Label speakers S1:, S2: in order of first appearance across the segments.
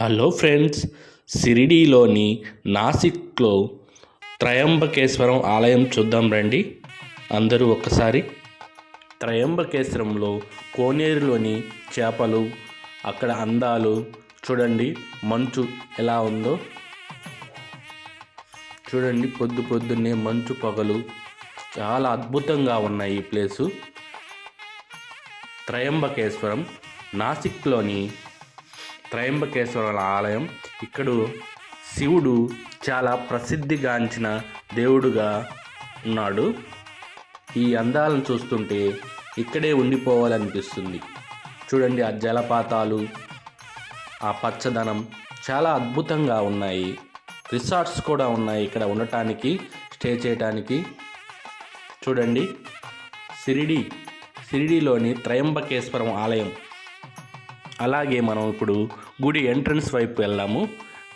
S1: Hello friends షిరిడీలోని నాసిక్లో త్రయంబకేశ్వరం ఆలయం చూద్దాం రండి. అందరూ ఒక్కసారి. త్రయంబకేశ్వరంలో కోనేరులోని చేపలు అక్కడ అందాలు చూడండి. మంచు ఎలా ఉందో. చూడండి పొద్దు పొద్దున్నే మంచు పొగలు. చాలా అద్భుతంగా ఉన్నాయి ఈ ప్లేసు. త్రయంబకేశ్వరం నాసిక్లోని త్రయంబకేశ్వరుల ఆలయం. ఇక్కడ శివుడు చాలా ప్రసిద్ధిగాంచిన దేవుడుగా ఉన్నాడు. ఈ అందాలను చూస్తుంటే ఇక్కడే ఉండిపోవాలనిపిస్తుంది. చూడండి ఆ జలపాతాలు ఆ పచ్చదనం చాలా అద్భుతంగా ఉన్నాయి. రిసార్ట్స్ కూడా ఉన్నాయి ఇక్కడ ఉండటానికి స్టే చేయటానికి. చూడండి సిరిడి సిరిడిలోని త్రయంబకేశ్వరం ఆలయం. అలాగే మనం ఇప్పుడు గుడి ఎంట్రన్స్ వైపు వెళ్ళాము.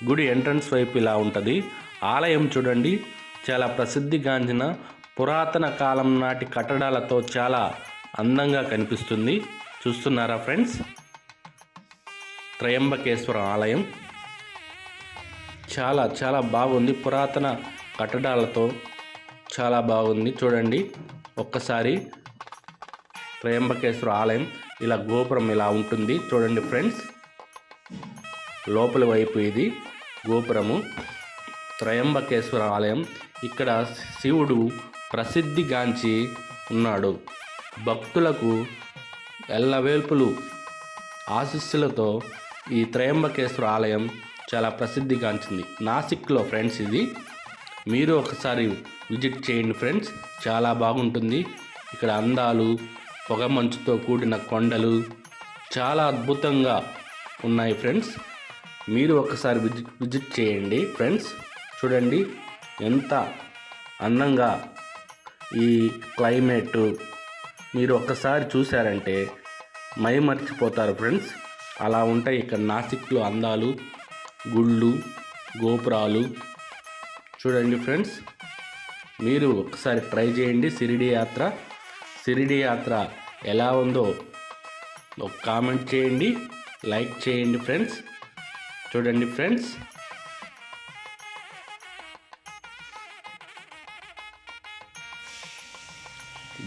S1: గుడి ఎంట్రన్స్ వైపు ఇలా ఉంటుంది. ఆలయం చూడండి. చాలా ప్రసిద్ధిగాంచిన పురాతన కాలం నాటి కట్టడాలతో చాలా అందంగా కనిపిస్తుంది. చూస్తున్నారా ఫ్రెండ్స్? త్రయంబకేశ్వర ఆలయం. చాలా చాలా బాగుంది. పురాతన కట్టడాలతో చాలా బాగుంది. చూడండి. ఒక్కసారి త్రయంబకేశ్వర ఆలయం ఇలా గోపురం ఇలా ఉంటుంది. చూడండి ఫ్రెండ్స్. లోపల వైపు ఇది గోపురము త్రయంబకేశ్వర ఆలయం. ఇక్కడ శివుడు ప్రసిద్ధిగాంచి ఉన్నాడు. భక్తులకు ఎల్లవేల్పులు. ఆశీస్సులతో ఈ త్రయంబకేశ్వర ఆలయం చాలా ప్రసిద్ధిగాంచింది. నాసిక్లో ఫ్రెండ్స్ ఇది. మీరు ఒకసారి విజిట్ చేయండి ఫ్రెండ్స్. చాలా బాగుంటుంది. ఇక్కడ అందాలు పొగ మంచుతో కూడిన కొండలు చాలా అద్భుతంగా ఉన్నాయి ఫ్రెండ్స్. మీరు ఒకసారి విజిట్ విజిట్ చేయండి ఫ్రెండ్స్. చూడండి ఎంత అందంగా ఈ క్లైమేట్. మీరు ఒక్కసారి చూశారంటే మైమర్చిపోతారు ఫ్రెండ్స్. అలా ఉంటాయి ఇక్కడ నాసిక్లో అందాలు గుళ్ళు గోపురాలు. చూడండి ఫ్రెండ్స్. మీరు ఒకసారి ట్రై చేయండి సిరిడి యాత్ర. సిరిడి యాత్ర ఎలా ఉందో ఒక కామెంట్ చేయండి లైక్ చేయండి ఫ్రెండ్స్. చూడండి ఫ్రెండ్స్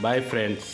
S1: బాయ్ ఫ్రెండ్స్